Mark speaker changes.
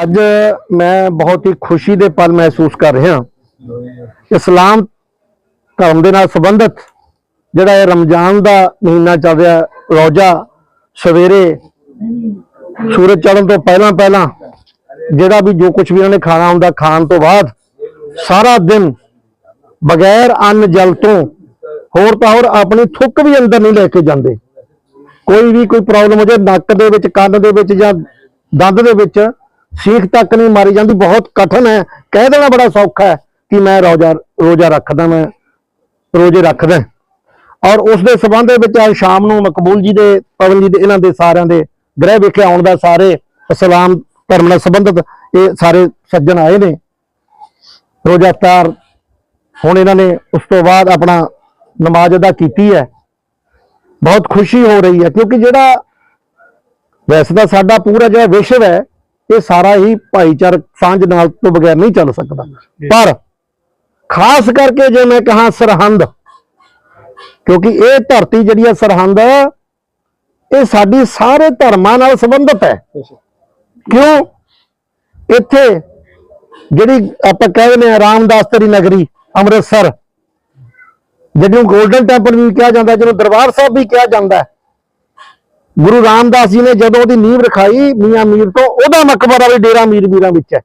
Speaker 1: ਅੱਜ ਮੈਂ ਬਹੁਤ ਹੀ ਖੁਸ਼ੀ ਦੇ ਪਲ ਮਹਿਸੂਸ ਕਰ ਰਿਹਾ ਇਸਲਾਮ ਧਰਮ ਦੇ ਨਾਲ ਸੰਬੰਧਿਤ ਜਿਹੜਾ ਇਹ ਰਮਜ਼ਾਨ ਦਾ ਮਹੀਨਾ ਚੱਲ ਰਿਹਾ, ਰੋਜ਼ਾ ਸਵੇਰੇ ਸੂਰਜ ਚੜ੍ਹਨ ਤੋਂ ਪਹਿਲਾਂ ਪਹਿਲਾਂ ਜਿਹੜਾ ਵੀ ਜੋ ਕੁਝ ਵੀ ਉਹਨਾਂ ਨੇ ਖਾਣਾ ਹੁੰਦਾ, ਖਾਣ ਤੋਂ ਬਾਅਦ ਸਾਰਾ ਦਿਨ ਬਗੈਰ ਅੰਨ ਜਲ ਤੋਂ ਹੋਰ ਤਾਂ ਹੋਰ ਆਪਣੀ ਥੁੱਕ ਵੀ ਅੰਦਰ ਨਹੀਂ ਲੈ ਕੇ ਜਾਂਦੇ। ਕੋਈ ਵੀ ਕੋਈ ਪ੍ਰੋਬਲਮ ਹੋ ਜਾਏ, ਨੱਕ ਦੇ ਵਿੱਚ, ਕੰਨ ਦੇ ਵਿੱਚ ਜਾਂ ਦੰਦ ਦੇ ਵਿੱਚ ਸੀਖ ਤੱਕ ਨਹੀਂ ਮਾਰੀ ਜਾਂਦੀ, ਬਹੁਤ ਕਠਨ ਹੈ। ਕਹਿ ਦੇਣਾ ਬੜਾ ਸੌਖਾ ਹੈ ਕਿ ਮੈਂ ਰੋਜ਼ਾ ਰੋਜ਼ਾ ਰੱਖਦਾ, ਮੈਂ ਰੋਜ਼ੇ ਰੱਖਦਾ। ਔਰ ਉਸ ਦੇ ਸਬੰਧ ਦੇ ਵਿੱਚ ਅੱਜ ਸ਼ਾਮ ਨੂੰ ਮਕਬੂਲ ਜੀ ਦੇ, ਪਵਨ ਜੀ ਦੇ, ਇਹਨਾਂ ਦੇ ਸਾਰਿਆਂ ਦੇ ਗ੍ਰਹਿ ਵਿਖੇ ਆਉਣ ਦਾ ਸਾਰੇ ਇਸਲਾਮ ਧਰਮ ਨਾਲ ਸੰਬੰਧਿਤ ਇਹ ਸਾਰੇ ਸੱਜਣ ਆਏ ਨੇ। ਰੋਜ਼ਾ ਇਫਤਾਰ ਹੁਣ ਇਹਨਾਂ ਨੇ ਉਸ ਤੋਂ ਬਾਅਦ ਆਪਣਾ ਨਮਾਜ਼ ਅਦਾ ਕੀਤੀ ਹੈ। ਬਹੁਤ ਖੁਸ਼ੀ ਹੋ ਰਹੀ ਹੈ ਕਿਉਂਕਿ ਜਿਹੜਾ ਵੈਸੇ ਤਾਂ ਸਾਡਾ ਪੂਰਾ ਜਿਹੜਾ ਵਿਸ਼ਵ ਹੈ ਇਹ ਸਾਰਾ ਹੀ ਭਾਈਚਾਰਕ ਸਾਂਝ ਨਾਲ ਤੋਂ ਬਗੈਰ ਨਹੀਂ ਚੱਲ ਸਕਦਾ। ਪਰ ਖਾਸ ਕਰਕੇ ਜੇ ਮੈਂ ਕਹਾਂ ਸਰਹੰਦ ਕਿਉਂਕਿ ਇਹ ਧਰਤੀ ਜਿਹੜੀ ਹੈ ਸਰਹੰਦ ਇਹ ਸਾਡੀ ਸਾਰੇ ਧਰਮਾਂ ਨਾਲ ਸੰਬੰਧਿਤ ਹੈ। ਕਿਉਂ? ਇੱਥੇ ਜਿਹੜੀ ਆਪਾਂ ਕਹਿ ਦਿੰਦੇ ਆ ਰਾਮਦਾਸ ਤੇਰੀ ਨਗਰੀ ਅੰਮ੍ਰਿਤਸਰ ਜਿਹਨੂੰ 골ਡਨ ਟੈਂਪਲ ਵੀ ਕਿਹਾ ਜਾਂਦਾ ਜਿਹਨੂੰ ਦਰਬਾਰ ਸਾਹਿਬ ਵੀ ਕਿਹਾ ਜਾਂਦਾ ਹੈ। ਗੁਰੂ ਰਾਮਦਾਸ ਜੀ ਨੇ ਜਦੋਂ ਉਹਦੀ ਨੀਂਹ ਰਖਾਈ ਮੀਆਂ ਮੀਰ ਤੋਂ, ਉਹਦਾ ਮਕਬਰਾ ਵੀ ਡੇਰਾ ਮੀਰ ਮੀਰਾਂ ਵਿੱਚ ਹੈ।